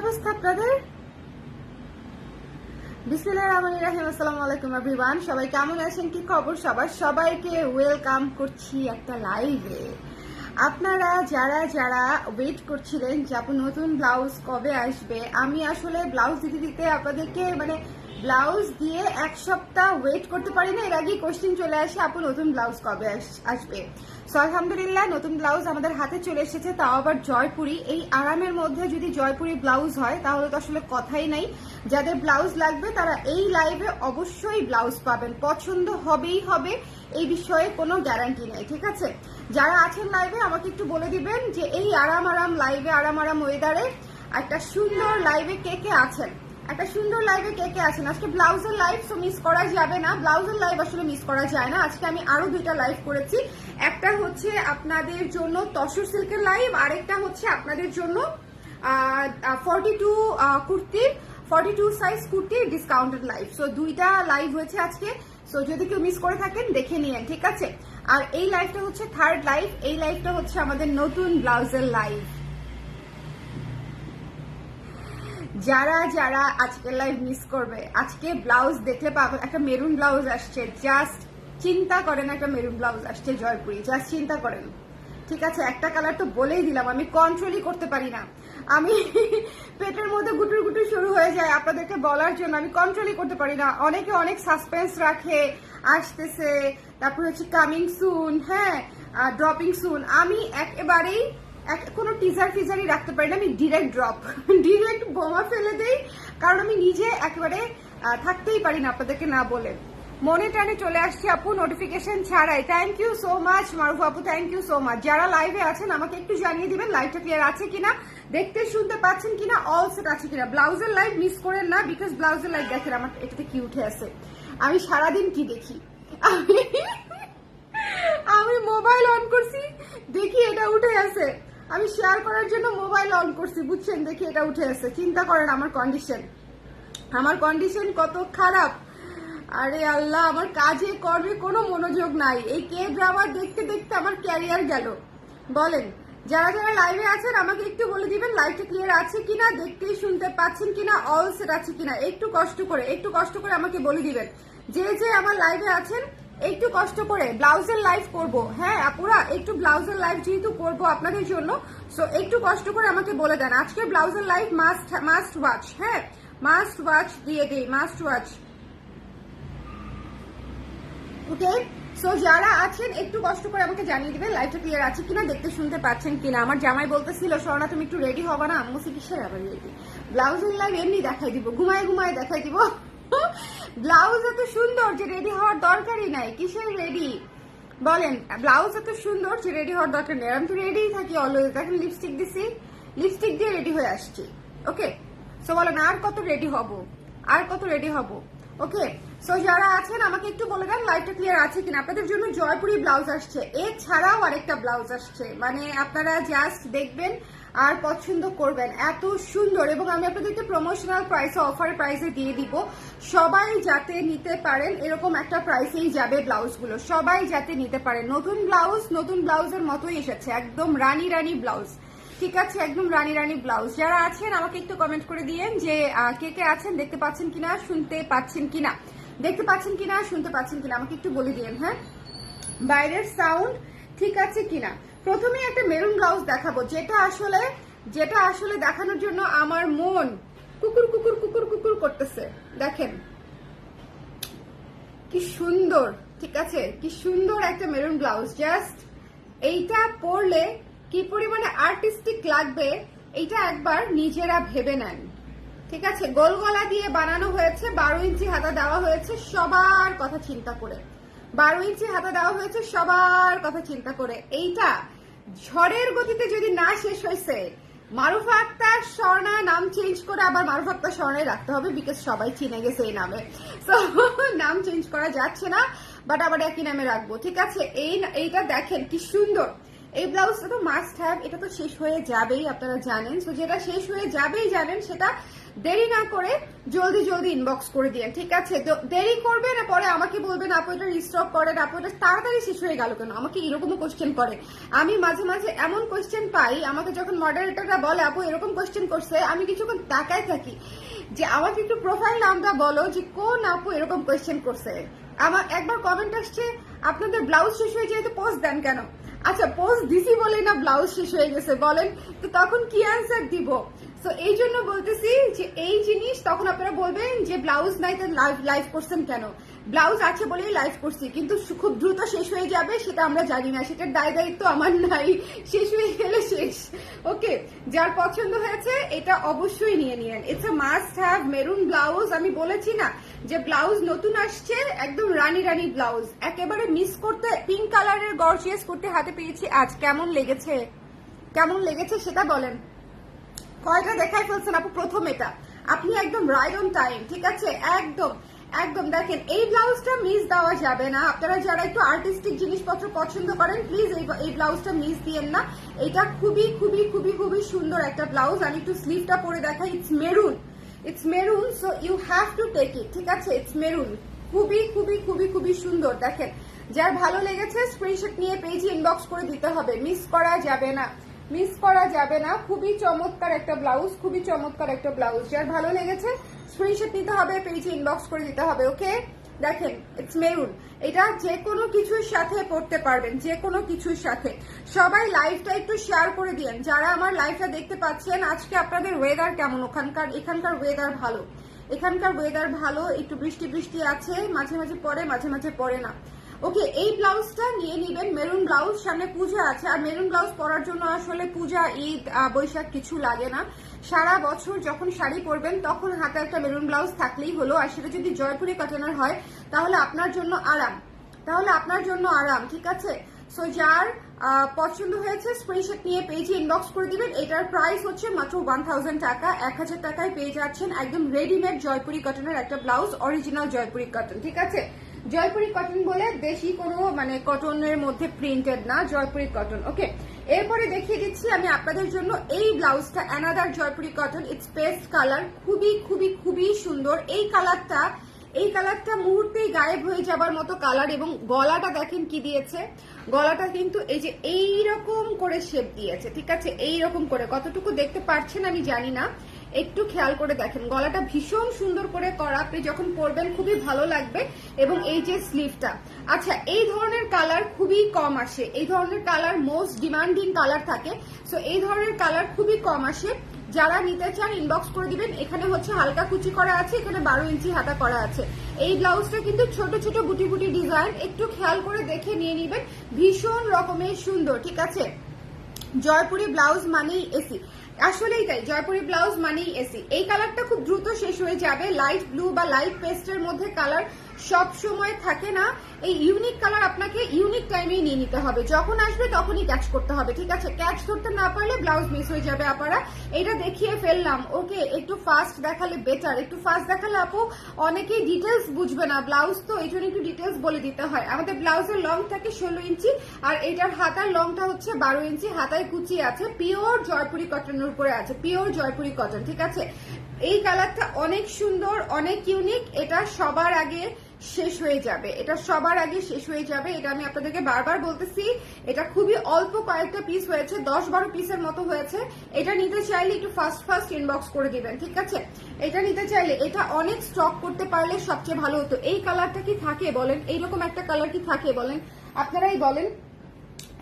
অবস্থা আপনাদের? সবাই কেমন আছেন? কি খবর সবার? সবাইকে ওয়েলকাম করছি একটা লাইভে আপনারা যারা যারা ওয়েট করছিলেন যে আপনি নতুন ব্লাউজ কবে আসবে, আমি আসলে ব্লাউজ দিতে দিতে আপনাদেরকে মানে ব্লাউজ দিয়ে এক সপ্তাহ ওয়েট করতে পারি না। এর আগেই কোশ্চিন চলে আসে, আপু, নতুন ব্লাউজ কবে আস- আসবে? সো, আলহামদুলিল্লাহ, নতুন ব্লাউজ আমাদের হাতে চলে এসেছে, তাও আবার জয়পুরি। এই আরামের মধ্যে যদি জয়পুরি ব্লাউজ হয়, তাহলে তো আসলে কথাই নাই। যাদের ব্লাউজ লাগবে, তারা এই লাইভে অবশ্যই ব্লাউজ পাবেন। পছন্দ হবেই হবে, এই বিষয়ে কোনো গ্যারান্টি নেই, ঠিক আছে? যারা আছেন লাইভে আমাকে একটু বলে দিবেন যে, এই আরাম আরাম লাইভে আরাম আরাম ওয়েদারে একটা সুন্দর লাইভে কে কে আছেন? একটা সুন্দর লাইভে কে কে আছেন? আজকে ব্লাউজের লাইভ তো মিস করা যাবে না। ব্লাউজের লাইভ আসলে মিস করা যায় না। আজকে আমি আরও দুইটা লাইভ করেছি। একটা হচ্ছে আপনাদের জন্য তসর সিল্কের লাইভ আরেকটা হচ্ছে আপনাদের জন্য ফর্টি টু কুর্তির ফর্টি টু সাইজ কুর্তির ডিসকাউন্টেড লাইভ সো দুইটা লাইভ হয়েছে আজকে। সো যদি কেউ মিস করে থাকেন, দেখে নিয়েন, ঠিক আছে? আর এই লাইভটা হচ্ছে থার্ড লাইভ এই লাইভটা হচ্ছে আমাদের নতুন ব্লাউজের লাইভ যারা যারা আজকের লাইভ মিস করবে, আজকে ব্লাউজ দেখলে পাবে, একটা মেরুন ব্লাউজ আসছে জাস্ট চিন্তা করেন একটা মেরুন ব্লাউজ আসছে জয়পুরি জাস্ট চিন্তা করেন। ঠিক আছে, একটা কালার তো বলেই দিলাম, আমি কন্ট্রোলই করতে পারি না। আমি পেটের মধ্যে গুটুর গুটুর শুরু হয়ে যায় আপনাদেরকে বলার জন্য, আমি কন্ট্রোলই করতে পারি না। অনেকে অনেক সাসপেন্স রাখে, আসতেছে, তারপর হচ্ছে কামিং সুন হ্যাঁ ড্রপিং সুন আমি একেবারেই এক- কোনো টিজার ফিজারই রাখতে পারি না, আমি ডিরেক্ট ড্রপ ডিরেক্ট বোমা ফেলে দেই, কারণ আমি নিজে একেবারে থাকতেই পারি না আপনাদেরকে না বলে। মনে টানে চলে আসছে আপু নোটিফিকেশন ছাড়াই। Thank you so much Maruf আপু থ্যাংক ইউ সো মাচ যারা লাইভে আছেন, আমাকে একটু জানিয়ে দিবেন লাইভটা ক্লিয়ার আছে কিনা, দেখতে, শুনতে পাচ্ছেন কিনা অল সেট আছে কিনা। ব্লাউজের লাইভ মিস করেন না বিকজ ব্লাউজের লাইভ দেখেন, আমার এটাতে কি উঠে আছে। আমি সারাদিন কি দেখি? আমি মোবাইল অন করছি, দেখি এটা উঠে আছে। আমি শেয়ার করার জন্য মোবাইল অন করছি, বুঝছেন? দেখি এটা উঠে আছে চিন্তা করেন আমার কন্ডিশন আমার কন্ডিশন কত খারাপ। আরে আল্লাহ, আমার কাজে, কর্মে কোনো মনোযোগ নাই। এই কে ড্রামা দেখতে দেখতে আমার ক্যারিয়ার গেল। বলেন, যারা যারা লাইভে আছেন, আমাকে একটু বলে দিবেন লাইভটা ক্লিয়ার আছে কিনা, দেখতেই শুনতে পাচ্ছেন কিনা অল সেট আছে কিনা। একটু কষ্ট করে, একটু কষ্ট করে আমাকে বলে দিবেন। যে যে আমার লাইভে আছেন একটু কষ্ট করে ব্লাউজের লাইভ করব। হ্যাঁ আপুরা, একটু ব্লাউজের লাইভ যেহেতু করব আপনাদের জন্য সো একটু কষ্ট করে আমাকে বলে দেন। আজকে ব্লাউজের লাইভ মাস্ট মাস্ট ওয়াচ হ্যাঁ মাস্ট ওয়াচ দিয়ে দিই মাস্ট ওয়াচ ওকে সো যারা আছেন, একটু কষ্ট করে আমাকে জানিয়ে দিবেন লাইভটা ক্লিয়ার আছে কিনা, দেখতে শুনতে পাচ্ছেন কিনা। আমার জামাই বলতেছিল স্বর্ণা তুমি একটু রেডি হবা না? আমি বলছি, কিসের আবার রেডি ব্লাউজের লাইভ এমনি দেখাই দিব, ঘুমায় ঘুমায় দেখাই দিব। ব্লাউজ এত সুন্দর যে রেডি হওয়ার দরকারই নাই। কিসের রেডি বলেন, ব্লাউজ এত সুন্দর যে রেডি হওয়ার দরকার নেই। আমি তো রেডিই থাকি অলওয়েজ এখন লিপস্টিক দিছি। লিপস্টিক দিয়ে রেডি হয়ে আসছি। ওকে সো বলেন, আর কত রেডি হব? আর কত রেডি হব? ওকে সো যারা আছেন, আমাকে একটু বলে দেন লাইটটা ক্লিয়ার আছে কিনা? আপনাদের জন্য জয়পুরি ব্লাউজ আসছে। এছাড়াও আরেকটা ব্লাউজ আসছে। মানে আপনারা জাস্ট দেখবেন আর পছন্দ করবেন। এত সুন্দর এবং আমি আপনাদেরকে প্রমোশনাল প্রাইসে অফার প্রাইসে দিয়ে দিব। সবাই যাতে নিতে পারেন, এরকম একটা প্রাইসেই যাবে ব্লাউজগুলো। সবাই যাতে নিতে পারেন। নতুন ব্লাউজ, নতুন ব্লাউজের মতোই এসেছে। একদম রানী রানী ব্লাউজ। ঠিক আছে? একদম রানী রানী ব্লাউজ। যারা আছেন, আমাকে একটু কমেন্ট করে দিয়েন যে কে কে আছেন, দেখতে পাচ্ছেন কিনা, শুনতে পাচ্ছেন কিনা? দেখতে পাচ্ছেন কিনা, শুনতে পাচ্ছেন কিনা? আমাকে একটু বলে দিয়েন হ্যাঁ? বাইরের সাউন্ড ঠিক আছে কিনা? প্রথমে একটা মেরুন ব্লাউজ দেখাবো, যেটা আসলে যেটা আসলে দেখানোর জন্য আমার মন কুকুর কুকুর কুকুর কুকুর করতেছে। দেখেন, কি সুন্দর, ঠিক আছে? কি সুন্দর একটা মেরুন ব্লাউজ জাস্ট এইটা পরলে কি পরিমাণে আর্টিস্টিক লাগবে, এইটা একবার নিজেরা ভেবে নেন। ঠিক আছে? গোল গলা দিয়ে বানানো হয়েছে, বারো ইঞ্চি হাতা দেওয়া হয়েছে, সবার কথা চিন্তা করে। বারো ইঞ্চি হাতা দেওয়া হয়েছে, সবার কথা চিন্তা করে। এইটা ঝড়ের গতিতে যদি না শেষ হয়েছে, মারুফা আক্তার স্বর্ণা নাম চেঞ্জ করে আবার মারুফা আক্তার স্বর্ণাই রাখতে হবে বিকজ সবাই চিনে গেছে এই নামে। তো নাম চেঞ্জ করা যাচ্ছে না বাট আবার একই নামে রাখব, ঠিক আছে? এই এইটা দেখেন কি সুন্দর। এই ব্লাউজটা তো মাস্ট হ্যাভ এটা তো শেষ হয়ে যাবেই, আপনারা জানেন। তো যেটা শেষ হয়ে যাবেই জানেন, সেটা দেরি না করে জলদি জলদি ইনবক্স করে দিন ঠিক আছে? তো দেরি না পরে আমাকে বলবেন, আপু, এটা রিস্টক করেন, আপু, এটা তাড়াতাড়ি শেষ হয়ে গেল কেন? আমাকে এরকমও কোশ্চেন করে। আমি মাঝে মাঝে এমন কোশ্চেন পাই, আমাকে যখন মডারেটররা বলে, আপু, এরকম কোশ্চেন করছে। আমি কিছুক্ষণ তাকায় থাকি যে, আমাকে একটু প্রোফাইল নামটা বলো যে, কোন আপু এরকম কোশ্চেন করছে? আমার একবার কমেন্ট আসছে, আপনাদের ব্লাউজ শেষ হয়ে যেহেতু পোস্ট দেন কেন? আচ্ছা পোস্ট দিছি বলেই না ব্লাউজ শেষ হয়ে গেছে, বলেন। তো তখন কি অ্যান্সার দিব? তো এই জন্য বলতেছি এই জিনিস তখন আপনারা বলবেন যে ব্লাউজ নাই তো লাইভ করছেন কেন? ব্লাউজ আছে বলেই লাইভ করছি, কিন্তু খুব দ্রুত শেষ হয়ে যাবে সেটা আমরা জানি না। সেটার দায় দায়িত্ব আমার নাই। শেষ হয়ে গেলে শেষ। ওকে যার পছন্দ হয়েছে এটা অবশ্যই নিয়ে নিয়েন। It's a must have maroon blouse আমি বলেছি না যে ব্লাউজ নতুন আসছে, একদম রানি রানি ব্লাউজ একেবারে মিস করতে পিঙ্ক কালারের গর্জিয়াস করতে হাতে পেয়েছি আজ। কেমন লেগেছে? কেমন লেগেছে সেটা বলেন। কয়টা দেখাই ফেলছেন আপু প্রথম এটা? আপনি একদম রাইট অন টাইম ঠিক আছে? একদম একদম। দেখেন, এই ব্লাউজটা মিস দেওয়া যাবে না। আপনারা যারা একটু আর্টিস্টিক জিনিসপত্র পছন্দ করেন প্লিজ এই এই ব্লাউজটা মিস দিয়েন না। এটা খুবই খুবই খুবই খুবই সুন্দর একটা ব্লাউজ আমি একটু স্লিভটা পরে দেখাই। It's maroon it's maroon so you have to take it ঠিক আছে? ইটস মেরুন খুবই খুবই খুবই খুবই সুন্দর। দেখেন, যার ভালো লেগেছে স্ক্রিনশট নিয়ে পেজে ইনবক্স করে দিতে হবে। মিস করা যাবে না। মিস করা যাবে না। খুবই চমৎকার একটা ব্লাউজ, খুবই চমৎকার একটা ব্লাউজ। যার ভালো লেগেছে স্ক্রিনশট নিতে হবে পেজে ইনবক্স করে দিতে হবে ওকে দেখেন ইটস মেরুন এটা যে কোনো কিছুর সাথে পড়তে পারবেন যে কোনো কিছুর সাথে। সবাই লাইভটা একটু শেয়ার করে দিয়েন। যারা আমার লাইভটা দেখতে পাচ্ছেন, আজকে আপনাদের ওয়েদার কেমন? ওখানকার, এখানকার ওয়েদার ভালো। এখানকার ওয়েদার ভালো, একটু বৃষ্টি বৃষ্টি আছে, মাঝে মাঝে পরে মাঝে মাঝে পড়ে না। ওকে এই ব্লাউজটা নিয়ে নিবেন। মেরুন ব্লাউজ সামনে পূজা আছে। আর মেরুন ব্লাউজ পরার জন্য আসলে পূজা, ঈদ বৈশাখ কিছু লাগে না। সারা বছর যখন শাড়ি পরবেন, তখন হাতে একটা মেরুন ব্লাউজ থাকলেই হলো। আর সেটা যদি জয়পুরি কটনের হয়, তাহলে আপনার জন্য আরাম। তাহলে আপনার জন্য আরাম, ঠিক আছে? সো যার পছন্দ হয়েছে স্ক্রিনশট নিয়ে পেজে ইনবক্স করে দিবেন। এটার প্রাইস হচ্ছে মাত্র ওয়ান থাউজেন্ড টাকা। এক হাজার টাকায় পেয়ে যাচ্ছেন একদম রেডিমেড জয়পুরি কটনের একটা ব্লাউজ অরিজিনাল জয়পুরি কটন ঠিক আছে? জয়পুরি কটন বলে দেশি কোনো মানে কটনের মধ্যে প্রিন্টেড না, জয়পুরি কটন ওকে এরপরে দেখিয়ে দিচ্ছি আমি আপনাদের জন্য এই ব্লাউজটা another Jaipuri cotton it's paste colour খুবই খুবই খুবই সুন্দর। এই কালারটা এই কালারটা মুহূর্তেই গায়েব হয়ে যাবার মতো কালার এবং গলাটা দেখেন কি দিয়েছে? গলাটা কিন্তু এই যে এই রকম করে শেপ দিয়েছে, ঠিক আছে? এই রকম করে, কতটুকু দেখতে পারছেন আমি জানি না। একটু খেয়াল করে দেখেন। গলাটা ভীষণ সুন্দর করে করা, আপনি যখন পরবেন খুবই ভালো লাগবে। এবং এই যে স্লিভটা আচ্ছা এই ধরনের কালার খুবই কম আসে। এই ধরনের কালার মোস্ট ডিমান্ডিং কালার থাকে। সো এই ধরনের কালার খুবই কম আসে। যারা নিতে চান ইনবক্স করে দিবেন। এখানে হচ্ছে হালকা কুচি করা আছে, এখানে বারো ইঞ্চি হাতা করা আছে। এই ব্লাউজটা কিন্তু ছোট ছোট, গুটি গুটি ডিজাইন একটু খেয়াল করে দেখে নিয়ে নিবেন। ভীষণ রকমের সুন্দর, ঠিক আছে? জয়পুরি ব্লাউজ মানেই এসি। আসলেই তাই, জয়পুরি ব্লাউজ মানেই এসি। এই কালারটা খুব দ্রুত শেষ হয়ে যাবে, লাইট ব্লু বা লাইট পেস্টের মধ্যে কালার সব সময় থাকে না, এই ইউনিক কালার আপনাকে ইউনিক টাইমেই নিয়ে নিতে হবে। যখন আসবে তখনই ক্যাচ করতে হবে, ঠিক আছে? ক্যাচ ধরতে না পারলে ব্লাউজ মিস হয়ে যাবে আপনারা। এটা দেখিয়ে ফেললাম। ওকে একটু ফাস্ট দেখালে বেটার একটু ফাস্ট দেখালে আপু অনেকেই ডিটেলস বুঝবে না। ব্লাউজ তো এই জন্য একটু ডিটেলস বলে দিতে হয়। আমাদের ব্লাউজের লং থাকে ষোলো ইঞ্চি, আর এটার হাতার লংটা হচ্ছে বারো ইঞ্চি। হাতায় কুচি আছে। পিওর জয়পুরি কটনের উপরে আছে। পিওর জয়পুরি কটন ঠিক আছে? এই কালারটা অনেক সুন্দর, অনেক ইউনিক এটা সবার আগে শেষ হয়ে যাবে। এটা সবার আগে শেষ হয়ে যাবে, এটা আমি আপনাদেরকে বারবার বলতেছি। এটা খুবই অল্প কয়েকটা পিস হয়েছে, দশ বারো পিসের মতো হয়েছে। এটা নিতে চাইলে একটু ফার্স্ট ফার্স্ট ইনবক্স করে দিবেন, ঠিক আছে? এটা নিতে চাইলে, এটা অনেক স্টক করতে পারলে সবচেয়ে ভালো হতো। এই কালারটা কি থাকে বলেন? এইরকম একটা কালার কি থাকে বলেন? আপনারাই বলেন।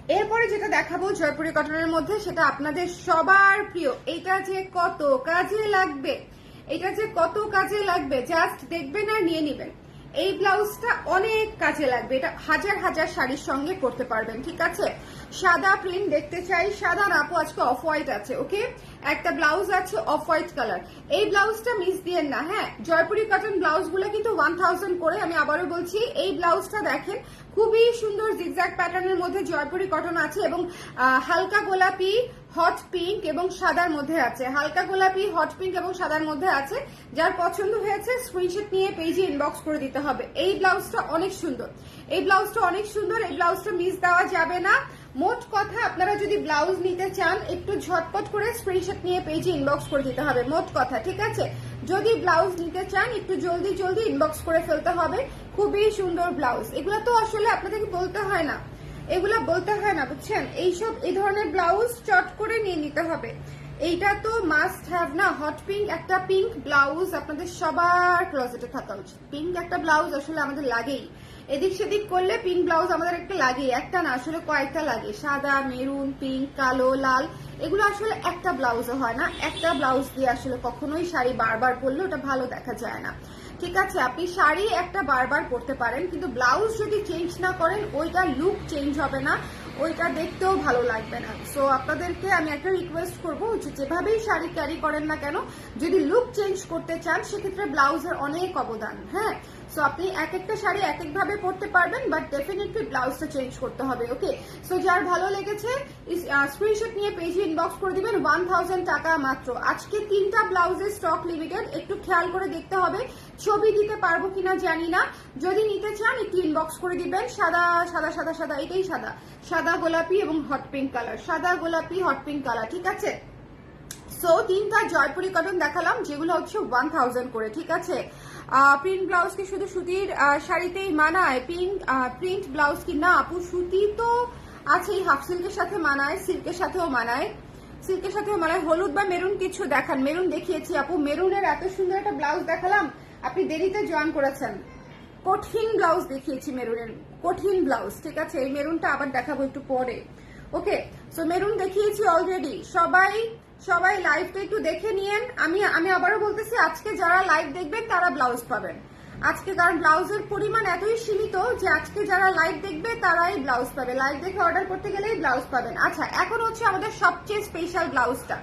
এরপরে যেটা দেখাবো জয়পুরি কটনের মধ্যে, সেটা আপনাদের সবার প্রিয়। এটা যে কত কাজে লাগবে? এটা যে কত কাজে লাগবে? জাস্ট দেখবেন আর নিয়ে নিবেন। এই ব্লাউজটা অনেক কাজে লাগবে। এটা হাজার হাজার শাড়ির সঙ্গে করতে পারবেন, ঠিক আছে? সাদা প্রিন্ট দেখতে চাই। সাদা নাপো আজকে অফ হোয়াইট আছে ওকে একটা ব্লাউজ আছে অফ হোয়াইট কালার এই ব্লাউজটা মিস দিয়েন না হ্যাঁ? জয়পুরি কটন ব্লাউজগুলো কিন্তু ওয়ান থাউজেন্ড করে, আমি আবারও বলছি, এই ব্লাউজটা দেখেন, খুবই সুন্দর জিগজ্যাগ প্যাটার্নের মধ্যে জয়পুরি কটন আছে এবং হালকা গোলাপি হট পিঙ্ক এবং সাদার মধ্যে আছে। হালকা গোলাপি, হট পিঙ্ক এবং সাদার মধ্যে আছে। যার পছন্দ হয়েছে স্ক্রিনশট নিয়ে পেজে ইনবক্স করে দিতে হবে। এই ব্লাউজটা অনেক সুন্দর। এই ব্লাউজটা অনেক সুন্দর। এই ব্লাউজটা মিস দেওয়া যাবে না। মোট কথা, আপনারা যদি ব্লাউজ নিতে চান, একটু ঝটপট করে স্ক্রিনশট নিয়ে পেজে ইনবক্স করে দিতে হবে। মোট কথা, ঠিক আছে? যদি ব্লাউজ নিতে চান, একটু জলদি জলদি ইনবক্স করে ফেলতে হবে। খুবই সুন্দর ব্লাউজ। এগুলো তো আসলে আপনাদেরকে বলতে হয় না। এগুলা বলতে হয় না, বুঝছেন? এইসব, এই ধরনের ব্লাউজ চট করে নিয়ে নিতে হবে। এইটা তো মাস্ট হ্যাভ না? হট পিঙ্ক একটা পিঙ্ক ব্লাউজ আপনাদের সবার ক্লোজেটে থাকা উচিত। পিঙ্ক একটা ব্লাউজ আসলে আমাদের লাগেই। এদিক সেদিক করলে পিঙ্ক ব্লাউজ আমাদের একটা লাগে একটা না, আসলে কয়েকটা লাগে। সাদা, মেরুন পিঙ্ক কালো, লাল, এগুলো আসলে একটা ব্লাউজও হয় না। একটা ব্লাউজ দিয়ে আসলে কখনোই শাড়ি বারবার পরলে ওটা ভালো দেখা যায় না। ঠিক আছে, আপনি শাড়ি একটা বারবার পরতে পারেন, কিন্তু ব্লাউজ যদি চেঞ্জ না করেন, ওইটা লুক চেঞ্জ হবে না, ওইটা দেখতেও ভালো লাগবে না। সো আপনাদেরকে আমি একটা রিকোয়েস্ট করব যেভাবেই শাড়ি ক্যারি করেন না কেন, যদি লুক চেঞ্জ করতে চান, সেক্ষেত্রে ব্লাউজের অনেক অবদান হ্যাঁ? সো আপনি এক একটা শাড়ি এক এক ভাবে পরতে পারবেন বাট ডেফিনেটলি ব্লাউজটা চেঞ্জ করতে হবে ওকে সো যার ভালো লেগেছে স্ক্রিনশট নিয়ে পেজে ইনবক্স করে দিবেন ওয়ান থাউজেন্ড টাকা মাত্র। আজকে তিনটা ব্লাউজের স্টক লিমিটেড একটু খেয়াল করে দেখতে হবে, ছবি দিতে পারব কিনা জানি না। যদি নিতে চান, একটু ইনবক্স করে দিবেন, সাদা সাদা সাদা সাদা, এটাই সাদা। সাদা গোলাপি এবং হট পিঙ্ক কালার সাদা গোলাপি হট পিঙ্ক কালার ঠিক আছে? সো তিনটা জয়পুরি কটন দেখালাম, যেগুলো হচ্ছে ওয়ান থাউজেন্ড করে, ঠিক আছে? প্রিন্ট ব্লাউজ কি শুধু সুতির শাড়িতেই মানায়? পিঙ্ক প্রিন্ট ব্লাউজ কি না? আপু, সুতি তো আছেই হাফ সিল্কের সাথে মানায় সিল্কের সাথেও মানায়। সিল্কের সাথেও মানায়। হলুদ বা মেরুন কিছু দেখান। মেরুন দেখিয়েছি, আপু। মেরুনের এত সুন্দর একটা ব্লাউজ দেখালাম, আপনি দেরিতে জয়েন করেছেন। কঠিন ব্লাউজ দেখিয়েছি মেরুনের। কঠিন ব্লাউজ ঠিক আছে? এই মেরুনটা আবার দেখাবো একটু পরে। ওকে সো মেরুন দেখিয়েছি অলরেডি সবাই সবাই লাইভটা একটু দেখে নিয়েন। আমি আমি আবারও বলতেছি, আজকে যারা লাইভ দেখবেন, তারা ব্লাউজ পাবেন। আজকে কারণ ব্লাউজের পরিমাণ এতই সীমিত যে আজকে যারা লাইভ দেখবে, তারাই ব্লাউজ পাবে। লাইভ দেখে অর্ডার করতে গেলেই ব্লাউজ পাবেন। আচ্ছা এখন হচ্ছে আমাদের সবচেয়ে স্পেশাল ব্লাউজটা।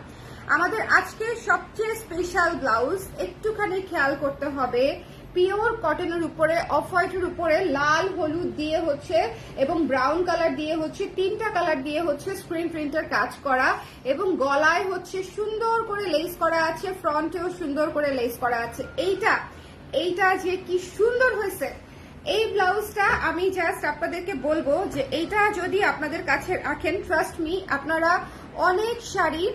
আমাদের আজকে সবচেয়ে স্পেশাল ব্লাউজ, একটুখানি খেয়াল করতে হবে। পিওর কটনের উপরে, অফ হোয়াইটের উপরে লাল, হলুদ দিয়ে হচ্ছে এবং ব্রাউন কালার দিয়ে হচ্ছে, তিনটা কালার দিয়ে হচ্ছে স্ক্রিন প্রিন্টের কাজ করা এবং গলায় হচ্ছে সুন্দর করে লেস করা আছে, ফ্রন্টেও সুন্দর করে লেস করা আছে। এইটা এইটা যে কি সুন্দর হয়েছে। এই ব্লাউজটা আমি জাস্ট আপনাদেরকে বলব যে এইটা যদি আপনাদের কাছে রাখেন ট্রাস্ট মি আপনারা অনেক শাড়ি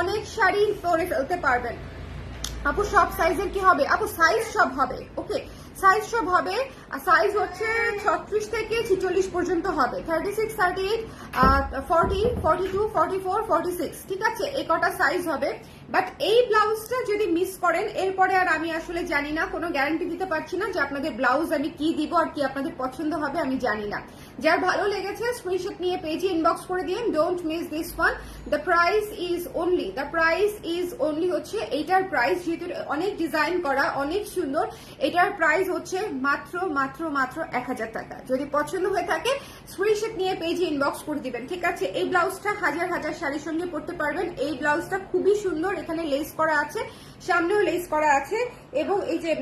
অনেক শাড়ি পরে ফেলতে পারবেন। আপু, সব সাইজের কি হবে? আপু সাইজ সব হবে ওকে সাইজ সব হবে সাইজ হচ্ছে ছত্রিশ থেকে ছিচল্লিশ পর্যন্ত হবে। Thirty six thirty eight forty forty two forty four forty six ঠিক আছে? এই কটা সাইজ হবে। বাট এই ব্লাউজটা যদি মিস করেন, এরপরে আর আমি আসলে জানি না, কোনো গ্যারান্টি দিতে পারছি না যে আপনাদের ব্লাউজ আমি কি দিব আর কি আপনাদের পছন্দ হবে, আমি জানি না। যার ভালো লেগেছে স্ক্রিনশট নিয়ে পেজে ইনবক্স করে দিন don't miss this one the price is only the price is only হচ্ছে এইটার প্রাইস যেহেতু অনেক ডিজাইন করা, অনেক সুন্দর, এটার প্রাইস হচ্ছে মাত্র মাত্র মাত্র এক হাজার টাকা। যদি পছন্দ হয়ে থাকে স্ক্রিনশট নিয়ে পেজে ইনবক্স করে দিবেন, ঠিক আছে? এই ব্লাউজটা হাজার হাজার শাড়ির সঙ্গে পরতে পারবেন। এই ব্লাউজটা খুবই সুন্দর, এখানে লেস করা আছে, সামনেও লেস করা আছে, এবং এই যে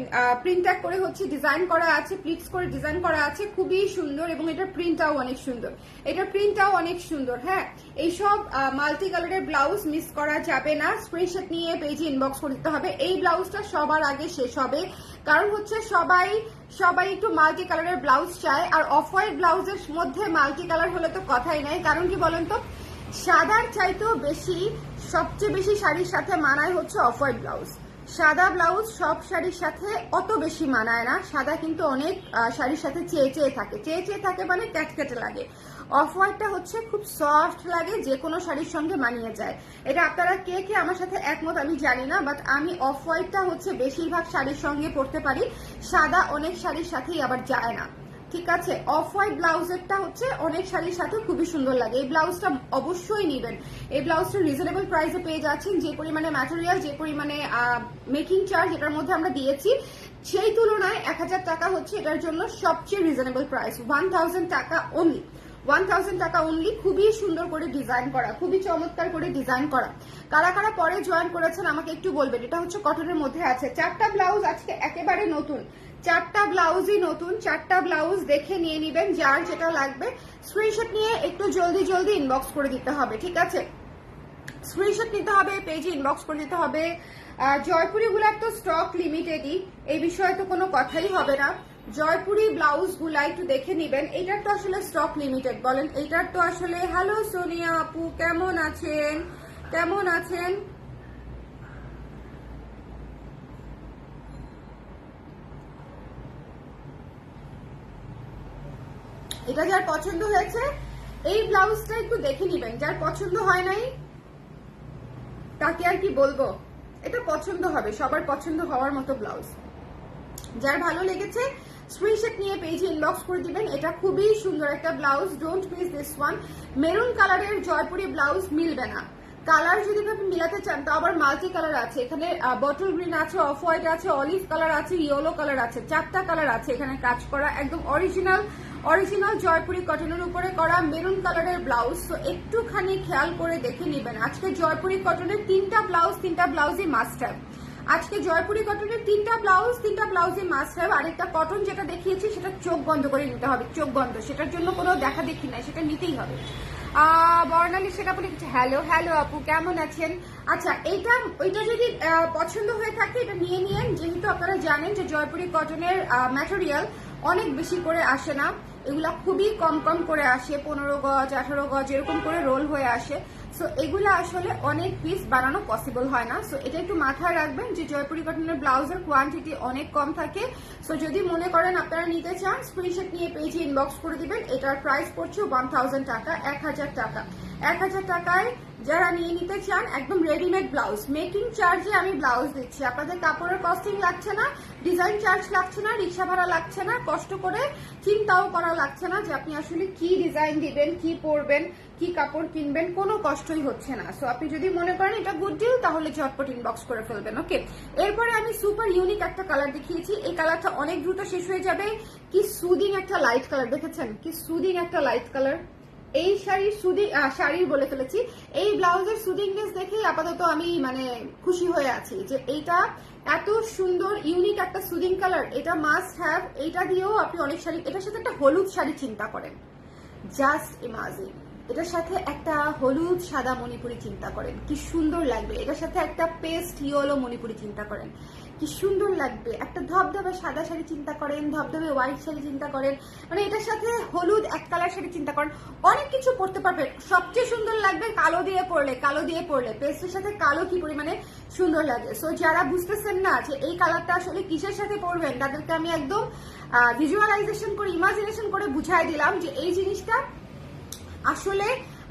প্রিন্ট করে হচ্ছে ডিজাইন করা আছে প্লিটস করে ডিজাইন করা আছে, খুবই সুন্দর, এবং এটার প্রিন্টটাও অনেক সুন্দর। এটার প্রিন্টটাও অনেক সুন্দর হ্যাঁ? এইসব মাল্টি কালারের ব্লাউজ মিস করা যাবে না। স্ক্রিনশট নিয়ে পেজে ইনবক্স করে দিতে হবে। এই ব্লাউজটা সবার আগে শেষ হবে। কারণ হচ্ছে সবাই সবাই একটু মাল্টি কালারের ব্লাউজ চায়। আর অফ হোয়াইট ব্লাউজের মধ্যে মাল্টি কালার হলে তো কথাই নাই। কারণ কি বলেন তো সাদার চাইতেও বেশি, সবচেয়ে বেশি শাড়ির সাথে মানায় হচ্ছে অফ হোয়াইট ব্লাউজ সাদা ব্লাউজ সব শাড়ির সাথে অত বেশি মানায় না। সাদা কিন্তু অনেক শাড়ির সাথে চেয়ে চেয়ে থাকে। চেয়ে চেয়ে থাকে মানে ক্যাটকেটে লাগে। অফ হোয়াইটটা হচ্ছে খুব সফট লাগে, যে কোনো শাড়ির সঙ্গে মানিয়ে যায়। এটা আপনারা কে কে আমার সাথে একমত আমি জানি না বাট আমি অফ হোয়াইটটা হচ্ছে বেশিরভাগ শাড়ির সঙ্গে পরতে পারি। সাদা অনেক শাড়ির সাথেই আবার যায় না। ঠিক আছে অফ হোয়াইট ব্লাউজেরটা হচ্ছে অনেক শাড়ির সাথে খুবই সুন্দর লাগে। এই ব্লাউজটা অবশ্যই নেবেন। এই ব্লাউজটা রিজনেবল প্রাইসে পেয়ে যাচ্ছেন, যে পরিমাণে ম্যাটেরিয়াল যে পরিমাণে মেকিং চার্জ এটার মধ্যে আমরা দিয়েছি, সেই তুলনায় এক হাজার টাকা হচ্ছে এটার জন্য সবচেয়ে রিজনেবল প্রাইস ওয়ান টাকা অনলি ওয়ান থাউজেন্ড টাকা অনলি খুবই সুন্দর করে ডিজাইন করা, খুবই চমৎকার করে ডিজাইন করা। কারা কারা পরে জয়েন করেছেন আমাকে একটু বলবেন? এটা হচ্ছে কটনের মধ্যে আছে। চারটা ব্লাউজ আজকে একেবারে নতুন। চারটা ব্লাউজই নতুন, চারটা ব্লাউজ দেখে নিয়ে নিবেন, যার যেটা লাগবে। স্ক্রিনশট নিয়ে একটু জলদি জলদি ইনবক্স করে দিতে হবে, ঠিক আছে? স্ক্রিনশট নিতে হবে পেজে ইনবক্স করে দিতে হবে। জয়পুরি গুলার তো স্টক লিমিটেডই এই বিষয়ে তো কোনো কথাই হবে না। জয়পুরি ব্লাউজগুলা একটু দেখে নিবেন। এটার তো আসলে স্টক লিমিটেড বলেন। এটার তো আসলে হ্যালো সোনিয়া আপু, কেমন আছেন? কেমন আছেন? এটা যার পছন্দ হয়েছে, এই ব্লাউজটা একটু দেখে নিবেন, যার পছন্দ হয় নাই, তাকে আর কি বলব? এটা পছন্দ হবে, সবার পছন্দ হওয়ার মতো ব্লাউজ। যার ভালো লেগেছে স্ক্রিনশট নিয়ে পেজে ইনবক্স করে দিবেন। এটা খুবই সুন্দর একটা blouse don't miss this one maroon কালারের জয়পুরি ব্লাউজ মিলবে না। কালার যদি আপনি মিলাতে চান, তো আবার মাল্টি কালার আছে। এখানে বটল গ্রিন আছে অফ হোয়াইট আছে অলিভ কালার আছে ইয়েলো কালার আছে, চারটা কালার আছে এখানে কাজ করা, একদম অরিজিনাল অরিজিনাল জয়পুরি কটনের উপরে করা মেরুন কালারের ব্লাউজ তো একটুখানি খেয়াল করে দেখে নেবেন। আজকে জয়পুরি কটনের তিনটা ব্লাউজ তিনটা ব্লাউজই মাস্ট হ্যাভ আজকে জয়পুরি কটনের তিনটা ব্লাউজ তিনটা ব্লাউজে মাস্ট হ্যাভ আরেকটা কটন যেটা দেখিয়েছি, সেটা চোখ বন্ধ করে নিতে হবে, চোখ বন্ধ। সেটার জন্য কোনো দেখা দেখি নাই, সেটা নিতেই হবে। বর্ণালী সেটা বলে হ্যালো হ্যালো আপু, কেমন আছেন? আচ্ছা এইটা, ওইটা যদি পছন্দ হয়ে থাকে, এটা নিয়ে নিয়েন। যেহেতু আপনারা জানেন যে জয়পুরি কটনের ম্যাটেরিয়াল অনেক বেশি করে আসে না। এগুলা খুবই কম কম করে আসে, পনেরো গজ, আঠারো গজ, এরকম করে রোল হয়ে আসে। সো এগুলো আসলে অনেক পিস বানানো পসিবল হয় না। সো এটা একটু মাথায় রাখবেন যে জয়পুরি কটনের ব্লাউজের কোয়ান্টিটি অনেক কম থাকে। সো যদি মনে করেন আপনারা নিতে চান স্ক্রিনশট নিয়ে পেজে ইনবক্স করে দিবেন। এটার প্রাইস পড়ছে ওয়ান থাউজেন্ড টাকা, এক হাজার টাকা। এক হাজার টাকায় যারা নিয়ে নিতে চান, একদম রেডিমেড ব্লাউজ মেকিং চার্জে আমি ব্লাউজ দিচ্ছি। আপনাদের কাপড়ের কস্টিং লাগছে না। ডিজাইন চার্জ লাগছে না, রিক্সা ভাড়া লাগছে না, কষ্ট করে চিন্তাও করা লাগছে না যে আপনি আসলে কি ডিজাইন দিবেন, কি পরবেন, কি কাপড় কিনবেন, কোনো কষ্টই হচ্ছে না। সো আপনি যদি মনে করেন এটা গুড ডিল তাহলে ঝটপট ইনবক্স করে ফেলবেন ওকে এরপরে আমি সুপার ইউনিক একটা কালার দেখিয়েছি। এই কালারটা অনেক দ্রুত শেষ হয়ে যাবে। কি সুদিং একটা লাইট কালার দেখেছেন? কি সুদিং একটা লাইট কালার এই শাড়ির সুদি শাড়ির বলে ফেলেছি। এই ব্লাউজের সুদিংনেস দেখেই আপাতত আমি মানে খুশি হয়ে আছি যে এইটা এত সুন্দর, ইউনিক একটা সুদিং কালার, এটা মাস্ট হ্যাভ এইটা দিয়েও আপনি অনেক শাড়ি, এটার সাথে একটা হলুদ শাড়ি চিন্তা করেন। জাস্ট ইমাজিন এটার সাথে একটা হলুদ, সাদা মণিপুরি চিন্তা করেন। কি সুন্দর লাগবে। এটার সাথে একটা পেস্ট ইয়েলো মণিপুরি চিন্তা করেন। কি সুন্দর লাগবে। একটা ধবধবে সাদা শাড়ি চিন্তা করেন, ধবধবে হোয়াইট শাড়ি চিন্তা করেন মানে এটার সাথে হলুদ এক কালার শাড়ি চিন্তা করেন, অনেক কিছু পড়তে পারবেন। সবচেয়ে সুন্দর লাগবে কালো দিয়ে পরলে, কালো দিয়ে পরলে, পেস্টের সাথে কালো কি পরিমাণে সুন্দর লাগে। সো যারা বুঝতেছেন না যে এই কালারটা আসলে কিসের সাথে পরবেন, তাদেরকে আমি একদম ভিজুয়ালাইজেশন করে ইমাজিনেশন করে বুঝাই দিলাম যে এই জিনিসটা আসলে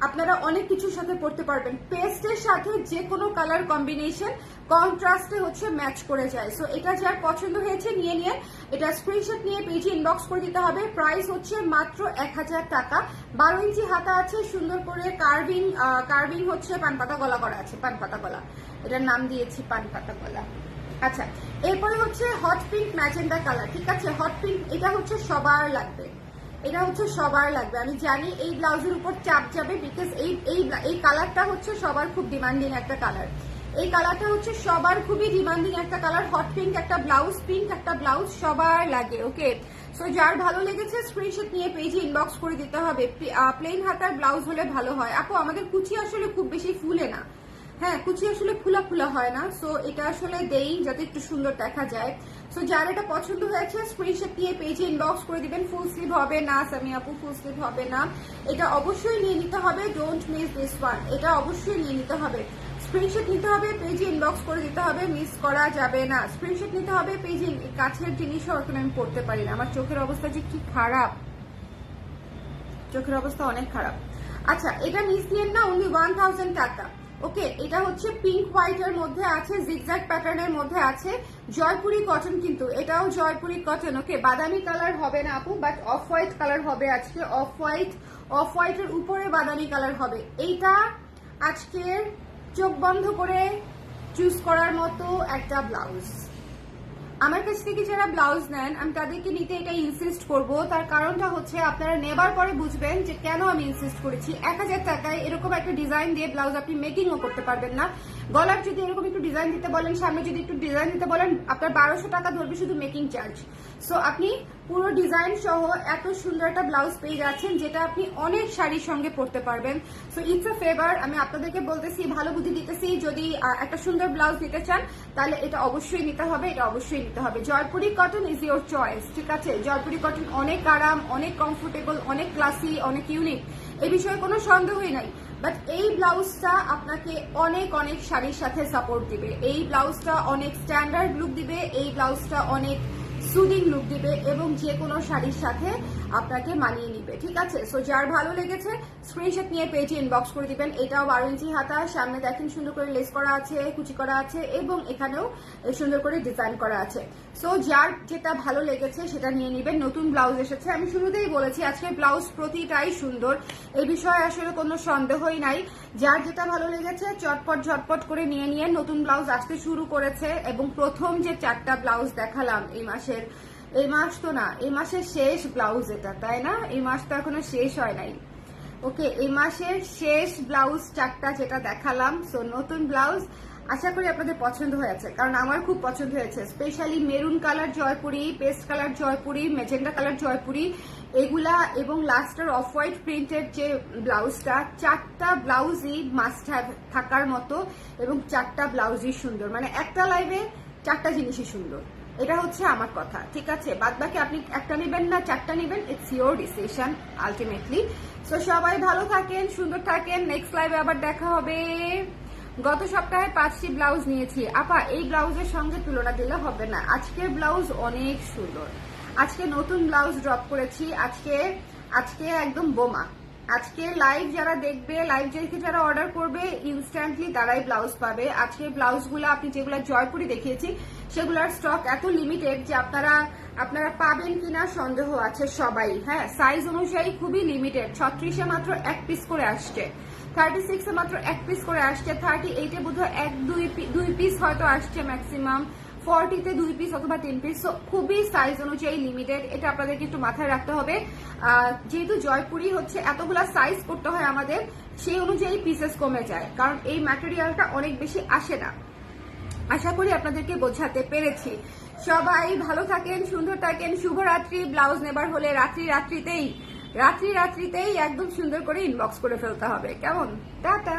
আপনারা অনেক কিছুর সাথে পড়তে পারবেন। পেস্টের সাথে যে কোনো কালার কম্বিনেশন কন্ট্রাস্টে হচ্ছে ম্যাচ করে যায়। সো এটা যার পছন্দ হয়েছে, নিয়ে নিয়ে এটা স্ক্রিনশট নিয়ে পেজে ইনবক্স করে দিতে হবে। প্রাইস হচ্ছে মাত্র এক হাজার টাকা। বারো ইঞ্চি হাতা আছে, সুন্দর করে কার্ভিং কার্ভিং হচ্ছে পানপাতা গলা করা আছে পানপাতা গলা। এটার নাম দিয়েছি পানপাতা গলা। আচ্ছা এরপরে হচ্ছে হট পিঙ্ক ম্যাজেন্ডা কালার ঠিক আছে? হট পিঙ্ক এটা হচ্ছে সবার লাগবে। এটা হচ্ছে সবার লাগবে। আমি জানি এই ব্লাউজের উপর চাপ যাবে বিকজ এই এই এই কালারটা হচ্ছে সবার খুব ডিমান্ডিং একটা কালার এই কালারটা হচ্ছে সবার খুবই ডিমান্ডিং একটা কালার হট পিঙ্ক একটা ব্লাউজ পিঙ্ক একটা ব্লাউজ সবার লাগে ওকে সো যার ভালো লেগেছে স্ক্রিনশট নিয়ে পেজে ইনবক্স করে দিতে হবে। প্লেন হাতার ব্লাউজ হলে ভালো হয়। আপু, আমাদের কুচি আসলে খুব বেশি ফুলে না। হ্যাঁ কুচি আসলে ফুলা ফুলা হয় না। সো এটা আসলে দেই যাতে একটু সুন্দর দেখা যায়। সো যার এটা পছন্দ হয়েছে স্ক্রিনশট দিয়ে পেজে ইনবক্স করে দিবেন। ফুল স্লিভ হবে না সামি আপু ফুল স্লিভ হবে না। এটা অবশ্যই নিয়ে নিতে হবে। ডোন্ট মিস দিস ওয়ান এটা অবশ্যই নিয়ে নিতে হবে। স্ক্রিনশট নিতে হবে পেজে ইনবক্স করে দিতে হবে মিস করা যাবে না। স্ক্রিনশট নিতে হবে পেজে কাছের জিনিসও এখন আমি পড়তে পারি না। আমার চোখের অবস্থা যে কি খারাপ। চোখের অবস্থা অনেক খারাপ। আচ্ছা এটা মিস দিয়েন না অনলি ওয়ান থাউজেন্ড টাকা। ওকে এটা হচ্ছে পিঙ্ক হোয়াইট এর মধ্যে আছে জিগজ্যাগ প্যাটার্নের মধ্যে আছে। জয়পুরি কটন কিন্তু, এটাও জয়পুরি কটন ওকে বাদামি কালার হবে না আপু বাট অফ হোয়াইট কালার হবে আজকে। অফ হোয়াইট অফ হোয়াইটের উপরে বাদামি কালার হবে। এইটা আজকের চোখ বন্ধ করে চুজ করার মতো একটা ব্লাউজ। আমার কাছ থেকে যারা ব্লাউজ নেন, আমি তাদেরকে নিতে এটা ইনসিস্ট করব। তার কারণটা হচ্ছে আপনারা নেবার পরে বুঝবেন যে কেন আমি ইনসিস্ট করেছি। এক হাজার টাকায় এরকম একটা ডিজাইন দিয়ে ব্লাউজ আপনি মেকিংও করতে পারবেন না। গলার যদি এরকম একটু ডিজাইন দিতে বলেন, সামনে যদি একটু ডিজাইন দিতে বলেন, আপনার বারোশো টাকা ধরবে শুধু মেকিং চার্জ সো আপনি পুরো ডিজাইন সহ এত সুন্দর একটা ব্লাউজ পেয়ে যাচ্ছেন, যেটা আপনি অনেক শাড়ির সঙ্গে পরতে পারবেন। সো ইটস আ ফেভার আমি আপনাদেরকে বলতেছি, ভালো বুদ্ধি দিতেছি, যদি একটা সুন্দর ব্লাউজ নিতে চান, তাহলে এটা অবশ্যই নিতে হবে, এটা অবশ্যই নিতে হবে। Jaipuri cotton is your choice ঠিক আছে? জয়পুরি কটন অনেক আরাম, অনেক কমফোর্টেবল অনেক ক্লাসি অনেক ইউনিক এই বিষয়ে কোনো সন্দেহই নাই। বাট এই ব্লাউজটা আপনাকে অনেক অনেক শাড়ির সাথে সাপোর্ট দিবে। এই ব্লাউজটা অনেক স্ট্যান্ডার্ড লুক দিবে, এই ব্লাউজটা অনেক সুদিং লুক দিবে এবং যে কোনো শাড়ির সাথে আপনাকে মানিয়ে নিবে। ঠিক আছে? সো যার ভালো লেগেছে স্ক্রিনশট নিয়ে পেজে ইনবক্স করে দিবেন। এটাও বারো ইঞ্চি হাতা সামনে দেখেন সুন্দর করে লেস করা আছে, কুচি করা আছে এবং এখানেও সুন্দর করে ডিজাইন করা আছে। সো যার যেটা ভালো লেগেছে সেটা নিয়ে নিবেন। নতুন ব্লাউজ এসেছে। আমি শুরুতেই বলেছি, আজকে ব্লাউজ প্রতিটাই সুন্দর। এই বিষয়ে আসলে কোনো সন্দেহই নাই। যার যেটা ভালো লেগেছে, চটপট ঝটপট করে নিয়ে নিয়ে নতুন ব্লাউজ আসতে শুরু করেছে এবং প্রথম যে চারটা ব্লাউজ দেখালাম এই মাসের এই মাস তো না, এই মাসের শেষ ব্লাউজ এটা, তাই না? এই মাস তো এখনও শেষ হয় নাই। ওকে, এই মাসের শেষ ব্লাউজ চারটা যেটা দেখালাম সো নতুন ব্লাউজ আশা করি আপনাদের পছন্দ হয়েছে, কারণ আমার খুব পছন্দ হয়েছে specially maroon colour Jaipuri paste colour Jaipuri magenta colour Jaipuri, এগুলা এবং লাস্টের অফ হোয়াইট প্রিন্টের যে ব্লাউজটা, চারটা ব্লাউজই মাস্ট হ্যাভ থাকার মতো এবং চারটা ব্লাউজই সুন্দর মানে একটা লাইভে চারটা জিনিসই সুন্দর। এটা হচ্ছে আমার কথা, ঠিক আছে? বাদ বাকি আপনি একটা নেবেন না, চারটা নেবেন it's your decision ultimately so সবাই ভালো থাকেন, সুন্দর থাকেন নেক্সট লাইভে আবার দেখা হবে। গত সপ্তাহে পাঁচটি ব্লাউজ নিয়েছি। আপা, এই ব্লাউজের সঙ্গে তুলনা দিলে হবে না। আজকের ব্লাউজ অনেক সুন্দর। আজকে নতুন ব্লাউজ ড্রপ করেছি। আজকে আজকে একদম বোমা। আজকে লাইভ যারা দেখবে লাইভ দেখে যারা অর্ডার করবে ইনস্ট্যান্টলি তারাই ব্লাউজ পাবে। আজকে ব্লাউজগুলো আপনি যেগুলো জয়পুরি দেখিয়েছি সেগুলোর স্টক এত লিমিটেড যে আপনারা আপনারা পাবেন কিনা সন্দেহ আছে সবাই। হ্যাঁ সাইজ অনুযায়ী খুবই লিমিটেড ছত্রিশে মাত্র এক পিস করে আসছে। থার্টি সিক্সে মাত্র এক পিস করে আসছে। থার্টি এইটে বোধহয় এক, দুই দুই পিস হয়তো আসছে ম্যাক্সিমাম ফর্টিতে দুই পিস অথবা তিন পিস সো খুবই সাইজ অনুযায়ী লিমিটেড এটা আপনাদেরকে একটু মাথায় রাখতে হবে। যেহেতু জয়পুরি হচ্ছে, এতগুলা সাইজ করতে হয় আমাদের, সেই অনুযায়ী পিসেস কমে যায়। কারণ এই ম্যাটেরিয়ালটা অনেক বেশি আসে না। আশা করি আপনাদেরকে বোঝাতে পেরেছি। সবাই ভালো থাকেন, সুন্দর থাকেন, শুভরাত্রি, ব্লাউজ নেবার হলে রাত্রি রাত্রিতেই রাত্রি রাত্রিতেই একদম সুন্দর করে ইনবক্স করে ফেলতে হবে। কেমন? টাটা!